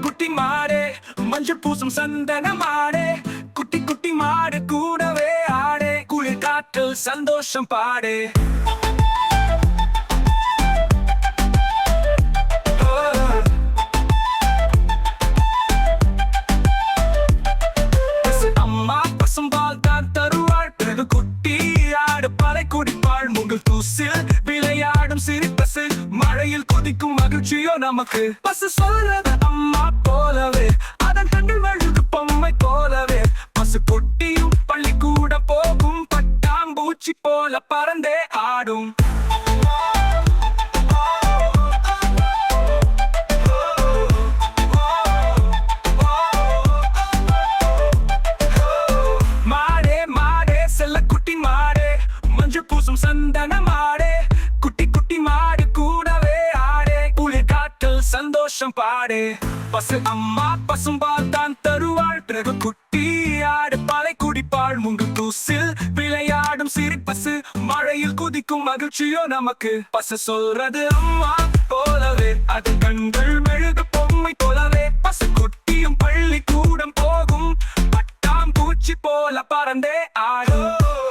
குட்டி மாடு மஞ்சள் பூசும் சந்தன மாடு. குட்டி குட்டி மாடு கூடவே ஆடு. குளிர் காற்றில் சந்தோஷம் பாடு. தூசில் விளையாடும் சிறு பசு. மழையில் கொதிக்கும் மகிழ்ச்சியோ நமக்கு. பசு சொல்றது அம்மா பூச்சி போல பறந்தே ஆடும். மாடே மாடே செல்ல குட்டி மாடே மஞ்சள் பூசும் சந்தன மாடே குட்டி குட்டி மாடு கூடவே ஆடே குளிர் காற்றல் சந்தோஷம் பாடே. பசு அம்மா பசும்பால் தான் தருவாள் பிறகு குட்டி நாள் முங்கு தூசில் விளையாடும் சிறு பசு மழையில் குதிக்கும் மகிழ்ச்சியோ நமக்கு. பசு சொல்றது அம்மா போலவே. அது கண்கள் மெழுகு பொம்மை போலவே. பசு குட்டியும் பள்ளி கூடம் போகும். பட்டாம் பூச்சி போல பறந்தே ஆடும்.